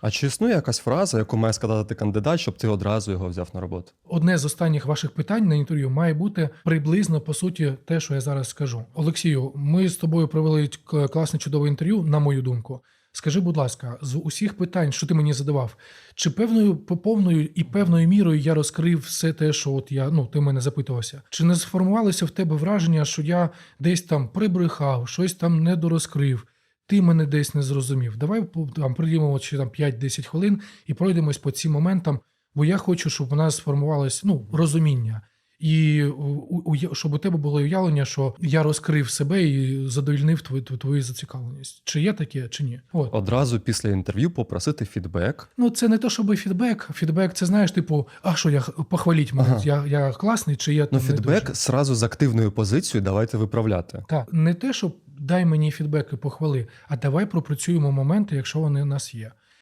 А чи існує якась фраза, яку має сказати кандидат, щоб ти одразу його взяв на роботу? Одне з останніх ваших питань на інтерв'ю має бути приблизно по суті те, що я зараз скажу. Олексію, ми з тобою провели класне чудове інтерв'ю, на мою думку. Скажи, будь ласка, з усіх питань, що ти мені задавав, чи певною по- повною і певною мірою я розкрив все те, що от я ну ти мене запитувався? Чи не сформувалося в тебе враження, що я десь там прибрехав, щось там недорозкрив? Ти мене десь не зрозумів. Давай там приділимо ще там 5-10 хвилин і пройдемось по цим моментам, бо я хочу, щоб у нас сформувалось ну, розуміння. І у- у- щоб у тебе було уявлення, що я розкрив себе і задовільнив твою, твою зацікавленість. Чи є таке, чи ні? От. Одразу після інтерв'ю попросити фідбек. Ну, це не то, щоб фідбек. Фідбек, це знаєш, типу, а що я похваліть мене? Ага. Я, я класний, чи я Ну, там не фідбек дуже? зразу з активною позицією давайте виправляти. Так, не те, щоб дай мені фідбек і похвали, а давай пропрацюємо моменти, якщо вони у нас є.